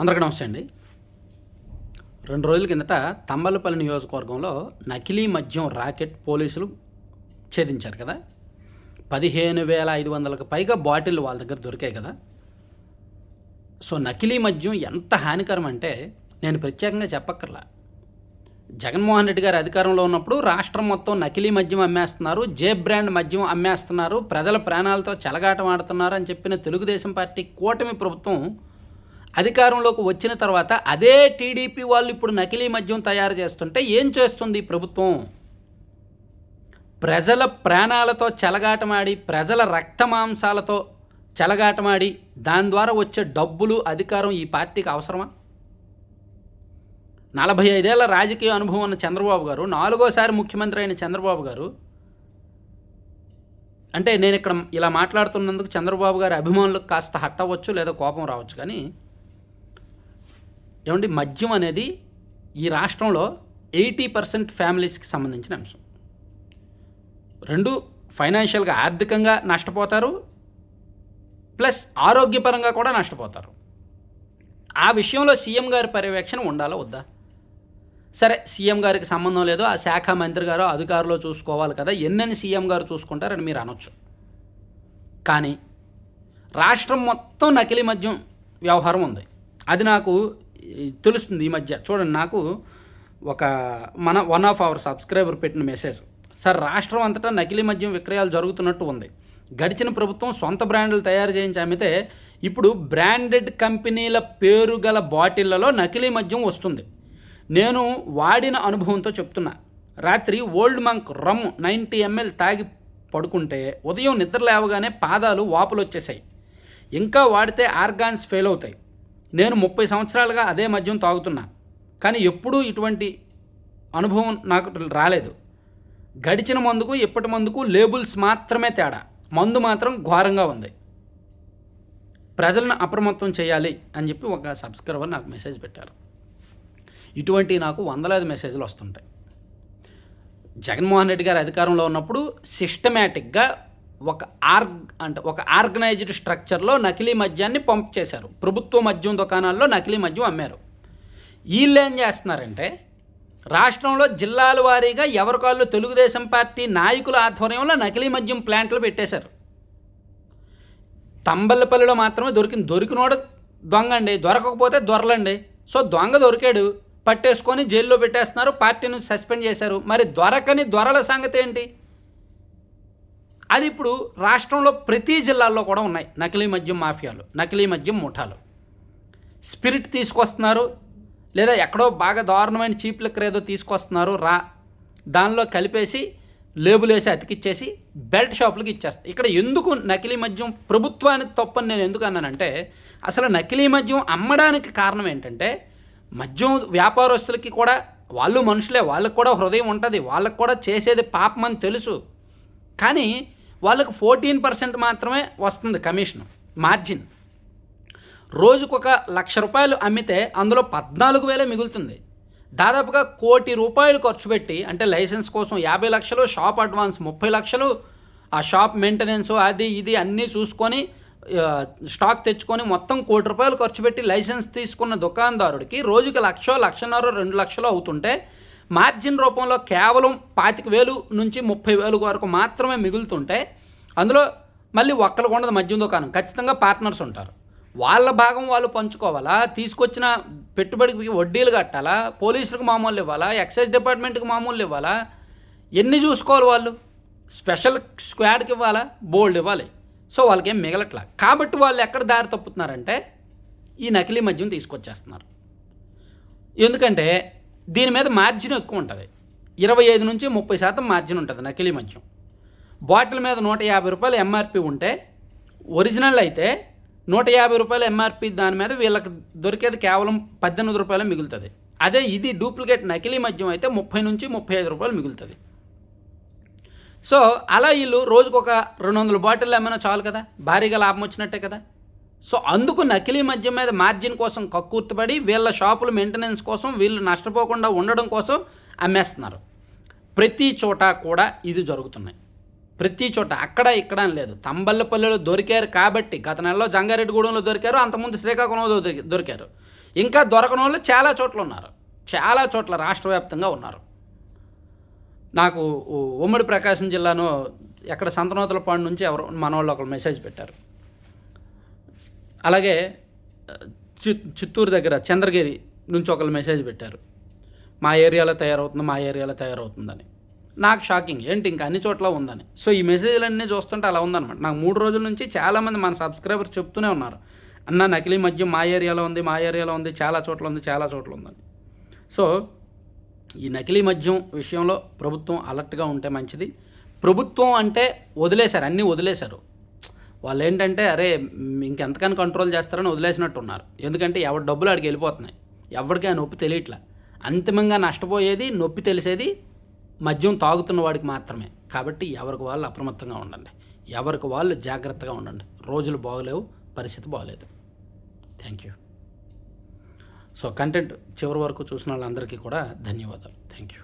అందరికీ నమస్తే అండి. రెండు రోజుల కిందట తంబలపల్లి నియోజకవర్గంలో నకిలీ మద్యం రాకెట్ పోలీసులు ఛేదించారు కదా. పదిహేను వేల ఐదు వందలకు పైగా బాటిల్ వాళ్ళ దగ్గర దొరికాయి కదా. సో నకిలీ మద్యం ఎంత హానికరం అంటే నేను ప్రత్యేకంగా చెప్పక్కర్లా. జగన్మోహన్ రెడ్డి గారు అధికారంలో ఉన్నప్పుడు రాష్ట్రం మొత్తం నకిలీ మద్యం అమ్మేస్తున్నారు జే బ్రాండ్ మద్యం అమ్మేస్తున్నారు ప్రజల ప్రాణాలతో చెలగాటం ఆడుతున్నారు అని చెప్పిన తెలుగుదేశం పార్టీ కూటమి ప్రభుత్వం అధికారంలోకి వచ్చిన తర్వాత అదే టీడీపీ వాళ్ళు ఇప్పుడు నకిలీ మద్యం తయారు చేస్తుంటే ఏం చేస్తుంది ప్రభుత్వం? ప్రజల ప్రాణాలతో చెలగాటమాడి ప్రజల రక్తమాంసాలతో చెలగాటమాడి దాని ద్వారా వచ్చే డబ్బులు అధికారం ఈ పార్టీకి అవసరమా? నలభై ఐదేళ్ళ రాజకీయ అనుభవం ఉన్న చంద్రబాబు గారు నాలుగోసారి ముఖ్యమంత్రి అయిన చంద్రబాబు గారు అంటే నేను ఇక్కడ ఇలా మాట్లాడుతున్నందుకు చంద్రబాబు గారి అభిమానులకు కాస్త హట్టవచ్చు లేదా కోపం రావచ్చు కానీ ఏమండి మద్యం అనేది ఈ రాష్ట్రంలో ఎయిటీ పర్సెంట్ ఫ్యామిలీస్కి సంబంధించిన అంశం. రెండు ఫైనాన్షియల్గా ఆర్థికంగా నష్టపోతారు ప్లస్ ఆరోగ్యపరంగా కూడా నష్టపోతారు. ఆ విషయంలో సీఎం గారి పర్యవేక్షణ ఉండాలా వద్దా? సరే సీఎం గారికి సంబంధం లేదు ఆ శాఖ మంత్రి గారు అధికారులు చూసుకోవాలి కదా ఎన్నని సీఎం గారు చూసుకుంటారని మీరు అనొచ్చు. కానీ రాష్ట్రం మొత్తం నకిలీ మద్యం వ్యవహారం ఉంది. అది నాకు తెలుస్తుంది ఈ మధ్య. చూడండి నాకు ఒక మన వన్ ఆఫ్ అవర్ సబ్స్క్రైబర్ పెట్టిన మెసేజ్ సార్ రాష్ట్రం అంతటా నకిలీ మద్యం విక్రయాలు జరుగుతున్నట్టు ఉంది. గడిచిన ప్రభుత్వం సొంత బ్రాండ్లు తయారు చేయించి అమ్మితే ఇప్పుడు బ్రాండెడ్ కంపెనీల పేరు గల బాటిళ్ళలో నకిలీ మద్యం వస్తుంది. నేను వాడిన అనుభవంతో చెప్తున్నా. రాత్రి Old Monk rum ninety ML తాగి పడుకుంటే ఉదయం నిద్ర లేవగానే పాదాలు వాపులు వచ్చేసాయి ఇంకా వాడితే ఆర్గాన్స్ ఫెయిల్ అవుతాయి. నేను ముప్పై సంవత్సరాలుగా అదే మద్యం తాగుతున్నా. కానీ ఎప్పుడూ ఇటువంటి అనుభవం నాకు రాలేదు. గడిచిన మందుకు ఇప్పటి మందుకు లేబుల్స్ మాత్రమే తేడా. మందు మాత్రం ఘోరంగా ఉంది. ప్రజలను అప్రమత్తం చేయాలి అని చెప్పి ఒక సబ్స్క్రైబర్ నాకు మెసేజ్ పెట్టారు. ఇటువంటి నాకు వందలాది మెసేజ్లు వస్తుంటాయి. జగన్మోహన్ రెడ్డి గారు అధికారంలో ఉన్నప్పుడు సిస్టమేటిక్గా ఒక ఆర్గ్ అంటే ఒక ఆర్గనైజ్డ్ స్ట్రక్చర్లో నకిలీ మద్యాన్ని పంప్ చేశారు. ప్రభుత్వ మద్యం దుకాణాల్లో నకిలీ మద్యం అమ్మారు. వీళ్ళు ఏం చేస్తున్నారంటే రాష్ట్రంలో జిల్లాల వారీగా ఎవరికాళ్ళు తెలుగుదేశం పార్టీ నాయకుల ఆధ్వర్యంలో నకిలీ మద్యం ప్లాంట్లు పెట్టేశారు. తంబల్లపల్లిలో మాత్రమే దొరికింది దొరికినోడు దొంగ అండి దొరకకపోతే దొరలండి. సో దొంగ దొరికాడు పట్టేసుకొని జైల్లో పెట్టేస్తున్నారు పార్టీని సస్పెండ్ చేశారు. మరి దొరకని దొరల సంగతి ఏంటి? అది ఇప్పుడు రాష్ట్రంలో ప్రతి జిల్లాల్లో కూడా ఉన్నాయి. నకిలీ మద్యం మాఫియాలు నకిలీ మద్యం ముఠాలు. స్పిరిట్ తీసుకొస్తున్నారు లేదా ఎక్కడో బాగా దారుణమైన చీప్ లిక్కర్ ఏదో తీసుకొస్తున్నారు రా దానిలో కలిపేసి లేబుల్ వేసి అతికిచ్చేసి బెల్ట్ షాపులకు ఇచ్చేస్తాయి ఇక్కడ ఎందుకు నకిలీ మద్యం ప్రభుత్వానికి తప్పని నేను ఎందుకు అన్నానంటే అసలు నకిలీ మద్యం అమ్మడానికి కారణం ఏంటంటే మద్యం వ్యాపారస్తులకి కూడా వాళ్ళు మనుషులే వాళ్ళకి కూడా హృదయం ఉంటుంది వాళ్ళకి కూడా చేసేది పాపం అని తెలుసు. కానీ వాళ్ళకు ఫోర్టీన్ పర్సెంట్ మాత్రమే వస్తుంది కమిషన్ మార్జిన్. రోజుకొక లక్ష రూపాయలు అమ్మితే అందులో పద్నాలుగు వేలే మిగులుతుంది. దాదాపుగా కోటి రూపాయలు ఖర్చు పెట్టి అంటే లైసెన్స్ కోసం యాభై లక్షలు షాప్ అడ్వాన్స్ ముప్పై లక్షలు ఆ షాప్ మెయింటెనెన్స్ అది ఇది అన్నీ చూసుకొని స్టాక్ తెచ్చుకొని మొత్తం కోటి రూపాయలు ఖర్చు పెట్టి లైసెన్స్ తీసుకున్న దుకాణదారుడికి రోజుకి లక్షో లక్షన్నర రెండు లక్షలు అవుతుంటే మార్జిన్ రూపంలో కేవలం పాతిక వేలు నుంచి ముప్పై వేలు వరకు మాత్రమే మిగులుతుంటే అందులో మళ్ళీ ఒక్కరు ఉండదు మద్యం దుకాణం. ఖచ్చితంగా పార్ట్నర్స్ ఉంటారు. వాళ్ళ భాగం వాళ్ళు పంచుకోవాలా? తీసుకొచ్చిన పెట్టుబడికి వడ్డీలు కట్టాలా? పోలీసులకు మామూలు ఇవ్వాలా? ఎక్సైజ్ డిపార్ట్మెంట్కి మామూలు ఇవ్వాలా? ఎన్ని చూసుకోవాలి వాళ్ళు? స్పెషల్ స్క్వాడ్కి ఇవ్వాలా? బోల్డ్ ఇవ్వాలి. సో వాళ్ళకి ఏం మిగలట్లా? కాబట్టి వాళ్ళు ఎక్కడ దారి తప్పుతున్నారంటే ఈ నకిలీ మద్యం తీసుకొచ్చేస్తున్నారు. ఎందుకంటే దీని మీద మార్జిన్ ఎక్కువ ఉంటుంది. ఇరవై ఐదు నుంచి ముప్పై శాతం మార్జిన్ ఉంటుంది నకిలీ మద్యం. బాటిల్ మీద నూట యాభై రూపాయలు ఎంఆర్పి ఉంటే ఒరిజినల్ అయితే నూట యాభై రూపాయలు ఎంఆర్పి దాని మీద వీళ్ళకి దొరికేది కేవలం పద్దెనిమిది రూపాయలు మిగులుతుంది. అదే ఇది డూప్లికేట్ నకిలీ మద్యం అయితే ముప్పై నుంచి ముప్పై ఐదు రూపాయలు మిగులుతుంది. సో అలా వీళ్ళు రోజుకు ఒక రెండు వందల బాటిల్ ఏమైనా చాలు కదా? భారీగా లాభం వచ్చినట్టే కదా? సో అందుకు నకిలీ మద్యం మీద మార్జిన్ కోసం కక్కుర్తిపడి వీళ్ళ షాపుల మెయింటెనెన్స్ కోసం వీళ్ళు నష్టపోకుండా ఉండడం కోసం అమ్మేస్తున్నారు. ప్రతి చోట కూడా ఇది జరుగుతున్నాయి. ప్రతి చోట అక్కడ ఇక్కడ అని లేదు. తంబల్లపల్లిలో దొరికారు కాబట్టి గత నెలలో జంగారెడ్డిగూడెంలో దొరికారు అంతకుముందు శ్రీకాకుళంలో దొరికి- దొరికారు. ఇంకా దొరకని వాళ్ళు చాలా చోట్ల ఉన్నారు. చాలా చోట్ల రాష్ట్ర వ్యాప్తంగా ఉన్నారు. నాకు ఉమ్మడి ప్రకాశం జిల్లాను ఎక్కడ సంతనోతలపాడు నుంచి ఎవరు మన వాళ్ళు ఒకరు మెసేజ్ పెట్టారు. అలాగే చిత్తూరు దగ్గర చంద్రగిరి నుంచి ఒకరు మెసేజ్ పెట్టారు. మా ఏరియాలో తయారవుతుంది మా ఏరియాలో తయారవుతుందని. నాకు షాకింగ్ ఏంటి ఇంకా అన్ని చోట్ల ఉందని. సో ఈ మెసేజ్లన్నీ చూస్తుంటే అలా ఉందన్నమాట. నాకు మూడు రోజుల నుంచి చాలామంది మన సబ్స్క్రైబర్స్ చెప్తూనే ఉన్నారు. అన్న నకిలీ మద్యం మా ఏరియాలో ఉంది మా ఏరియాలో ఉంది చాలా చోట్ల ఉంది చాలా చోట్ల ఉందని. సో ఈ నకిలీ మద్యం విషయంలో ప్రభుత్వం అలర్ట్గా ఉంటే మంచిది. ప్రభుత్వం అంటే వదిలేశారు అన్నీ వదిలేశారు. వాళ్ళు ఏంటంటే అరే మ్, ఇంకెంతకని కంట్రోల్ చేస్తారని వదిలేసినట్టు ఉన్నారు ఎందుకంటే ఎవరి డబ్బులు ఆడికి వెళ్ళిపోతున్నాయి. ఎవరికి ఆ నొప్పి తెలియట్లా. అంతిమంగా నష్టపోయేది నొప్పి తెలిసేది మద్యం తాగుతున్న వాడికి మాత్రమే. కాబట్టి ఎవరికి వాళ్ళు అప్రమత్తంగా ఉండండి. ఎవరికి వాళ్ళు జాగ్రత్తగా ఉండండి. రోజులు బాగలేవు పరిస్థితి బాగలేదు. థ్యాంక్ యూ సో కంటెంట్ చివరి వరకు చూసిన వాళ్ళందరికీ కూడా ధన్యవాదాలు. Thank you